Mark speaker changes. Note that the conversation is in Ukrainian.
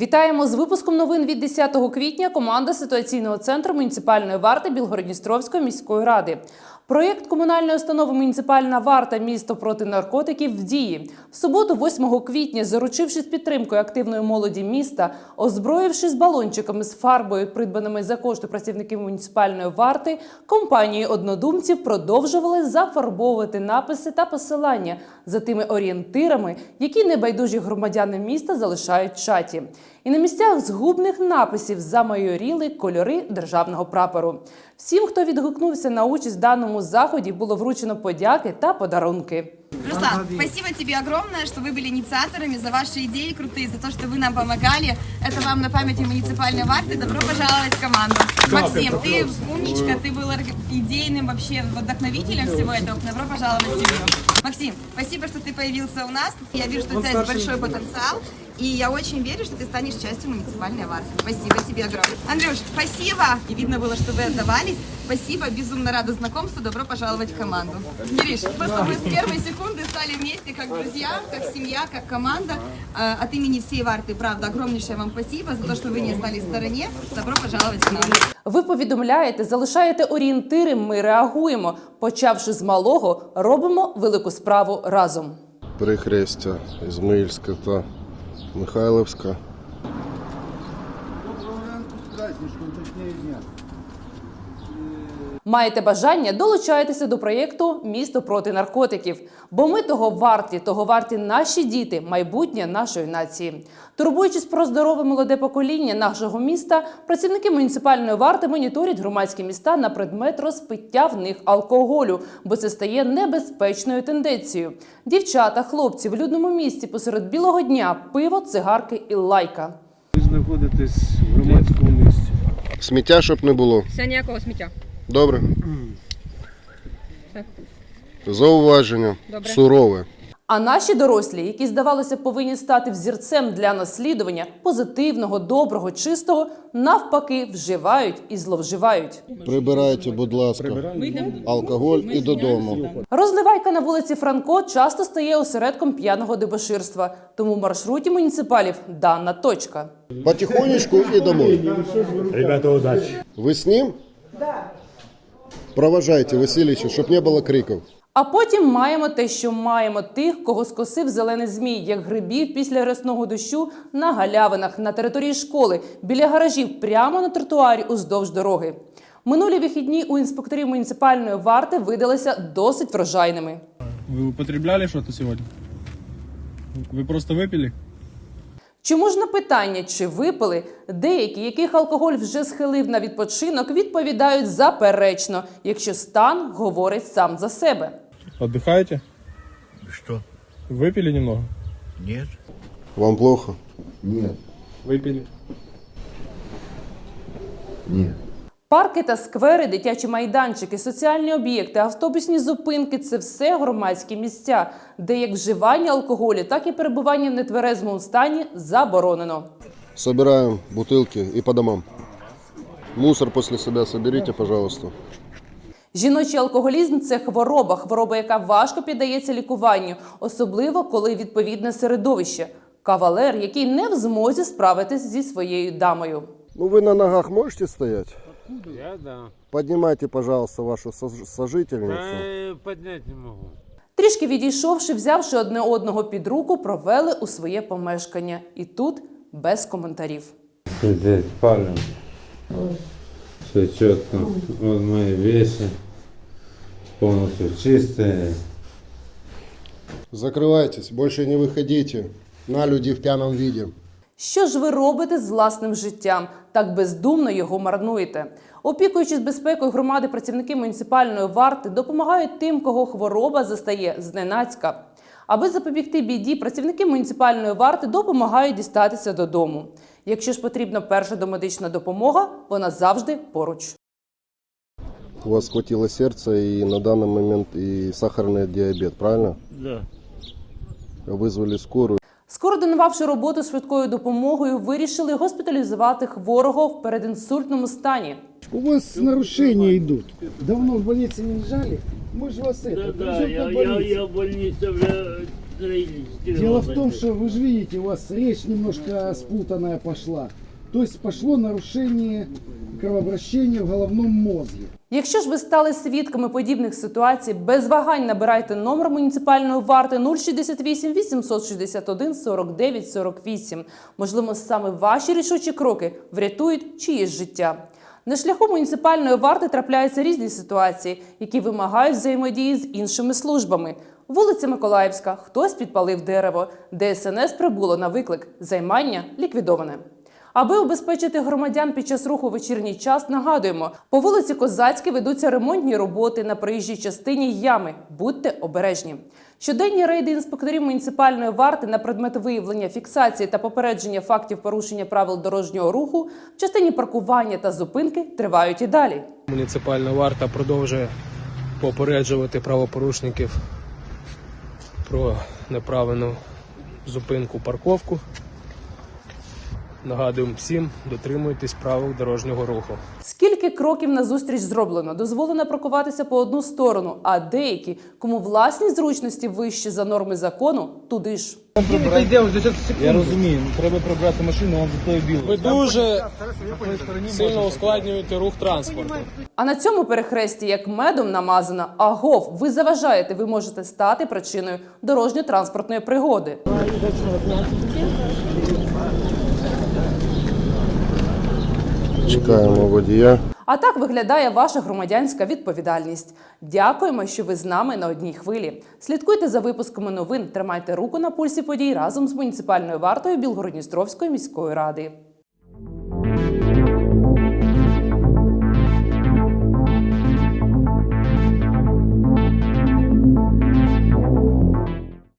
Speaker 1: Вітаємо з випуском новин від 10 квітня. Команда ситуаційного центру муніципальної варти Білгородністровської міської ради. Проєкт комунальної установи Муніципальна варта місто проти наркотиків в дії. В суботу, 8 квітня, заручившись підтримкою активної молоді міста, озброївшись балончиками з фарбою, придбаними за кошти працівників муніципальної варти, компанії однодумців продовжували зафарбовувати написи та посилання за тими орієнтирами, які небайдужі громадяни міста залишають в чаті. І на місцях згубних написів замайоріли кольори державного прапору. Всім, хто відгукнувся на участь в даному заході, було вручено подяки та подарунки.
Speaker 2: Руслан, спасибо тебе огромное, что вы были инициаторами, за ваши идеи крутые, за то, что вы нам помогали. Это вам на память муниципальной варте. Добро пожаловать в команду. Максим, ты умничка, ты был идейным вообще вдохновителем всего этого. Добро пожаловать в семью. Максим, спасибо, что ты появился у нас. Я вижу, что у тебя есть большой потенциал. И я очень верю, что ты станешь частью муниципальной варты. Спасибо тебе огромное. Андрюш, спасибо. И видно было, что вы отдавались. Спасибо, безумно рада знакомству. Добро пожаловать в команду. Мириш, просто мы с первой секунды стали вместе как друзья, как семья, как команда. Э, От имени всей варты, правда, огромнейшее вам спасибо за то, что вы не остались в стороне. Добро пожаловать к нам.
Speaker 1: Ви повідомляєте, залишаєте орієнтири. Ми реагуємо. Почавши з малого, робимо велику справу разом.
Speaker 3: Перехрестя Ізмаїльська та Михайловська.
Speaker 1: Маєте бажання, долучайтеся до проєкту Місто проти наркотиків. Бо ми того варті, того варті наші діти, майбутнє нашої нації. Турбуючись про здорове молоде покоління нашого міста, працівники муніципальної варти моніторять громадські міста на предмет розпиття в них алкоголю, бо це стає небезпечною тенденцією. Дівчата, хлопці в людному місці посеред білого дня, пиво, цигарки і лайка.
Speaker 4: Ви знаходитесь в громадському місці.
Speaker 3: Сміття, щоб не було.
Speaker 5: Все ніякого сміття.
Speaker 3: Добре. Зауваження.
Speaker 5: Добре.
Speaker 3: Сурове.
Speaker 1: А наші дорослі, які здавалося, повинні стати взірцем для наслідування позитивного, доброго, чистого, навпаки, вживають і зловживають.
Speaker 3: Прибирайте, будь ласка, алкоголь і додому.
Speaker 1: Розливайка на вулиці Франко часто стає осередком п'яного дебоширства, тому в маршруті муніципалів дана точка.
Speaker 3: Потихонечку і домой.
Speaker 4: Ребята, удачі.
Speaker 3: Ви з ним? Да. Провожайте Васильовича, щоб не було криків.
Speaker 1: А потім маємо те, що маємо тих, кого скосив зелений змій, як грибів після рясного дощу на галявинах, на території школи, біля гаражів, прямо на тротуарі уздовж дороги. Минулі вихідні у інспекторів муніципальної варти видалися досить врожайними.
Speaker 6: Вы употребляли что-то сегодня? Вы просто выпили?
Speaker 1: Чому ж на питання, чи випили, деякі, яких алкоголь вже схилив на відпочинок, відповідають заперечно, якщо стан говорить сам за себе.
Speaker 6: Отдыхаете?
Speaker 7: Что?
Speaker 6: Выпили немного?
Speaker 7: Нет.
Speaker 3: Вам плохо?
Speaker 6: Выпили.
Speaker 7: Нет.
Speaker 1: Парки та сквери, дитячі майданчики, соціальні об'єкти, автобусні зупинки це все громадські місця, де як вживання алкоголю, так і перебування в нетверезому стані заборонено.
Speaker 3: Собираем бутылки и по домам. Мусор после себя соберите, пожалуйста.
Speaker 1: Жіночий алкоголізм це хвороба, хвороба, яка важко піддається лікуванню, особливо коли відповідне середовище. Кавалер, який не в змозі справитись зі своєю дамою.
Speaker 3: Ну вы на ногах можете стоять?
Speaker 4: Я да.
Speaker 3: Поднимайте, пожалуйста, вашу сож- сожительницу.
Speaker 4: Та поднять не можу.
Speaker 1: Трішки відійшовши, взявши одне одного під руку, провели у своє помешкання. І тут без коментарів.
Speaker 8: Здесь спалим. Все четко. Вот мои вещи. Полностью чистые.
Speaker 3: Закрывайтесь, больше не выходите на люди в пьяном виде.
Speaker 1: Що ж ви робите з власним життям? Так бездумно його марнуєте. Опікуючись безпекою громади, працівники муніципальної варти допомагають тим, кого хвороба застає зненацька. Аби запобігти біді, працівники муніципальної варти допомагають дістатися додому. Якщо ж потрібна перша домедична допомога, вона завжди поруч.
Speaker 3: У вас схватило сердце и на данный момент и сахарный диабет, правильно?
Speaker 4: Да.
Speaker 3: Вызвали скорую.
Speaker 1: Скоординувавши роботу швидкою допомогою, вирішили госпіталізувати хворого в передінсультному стані.
Speaker 9: У вас нарушения идут. Давно в больнице не лежали? Мы же вас это,
Speaker 10: Да, да,
Speaker 9: привезем
Speaker 10: я,
Speaker 9: в
Speaker 10: я,
Speaker 9: больницу.
Speaker 10: я в больнице вже
Speaker 9: Дело в том, что вы же видите, у вас речь немножко спутанная пошла. То есть пошло нарушение кровообращения в головном мозге.
Speaker 1: Якщо ж ви стали свідками подібних ситуацій, без вагань набирайте номер муніципальної варти 068 861 49 48. Можливо, саме ваші рішучі кроки врятують чиєсь життя. На шляху муніципальної варти трапляються різні ситуації, які вимагають взаємодії з іншими службами. Вулиця Миколаївська, хтось підпалив дерево, ДСНС прибуло на виклик, займання ліквідоване. Аби убезпечити громадян під час руху вечірній час, нагадуємо, по вулиці Козацькій ведуться ремонтні роботи на проїжджій частині ями. Будьте обережні. Щоденні рейди інспекторів муніципальної варти на предмет виявлення, фіксації та попередження фактів порушення правил дорожнього руху в частині паркування та зупинки тривають і далі.
Speaker 10: Муніципальна варта продовжує попереджувати правопорушників про неправильну зупинку парковку. Нагадуємо всім, дотримуйтесь правил дорожнього руху.
Speaker 1: Скільки кроків назустріч зроблено? Дозволено паркуватися по одну сторону, а деякі, кому власні зручності вищі за норми закону, туди ж.
Speaker 6: Я розумію, треба прибрати машину, вам за той білий. Ви дуже сильно ускладнюєте рух транспорту.
Speaker 1: А на цьому перехресті, як медом намазано, агов, ви заважаєте, ви можете стати причиною дорожньо-транспортної пригоди.
Speaker 3: Чекаємо водія.
Speaker 1: А так виглядає ваша громадянська відповідальність. Дякуємо, що ви з нами на одній хвилі. Слідкуйте за випусками новин, тримайте руку на пульсі подій разом з муніципальною вартою Білгородністровської міської ради.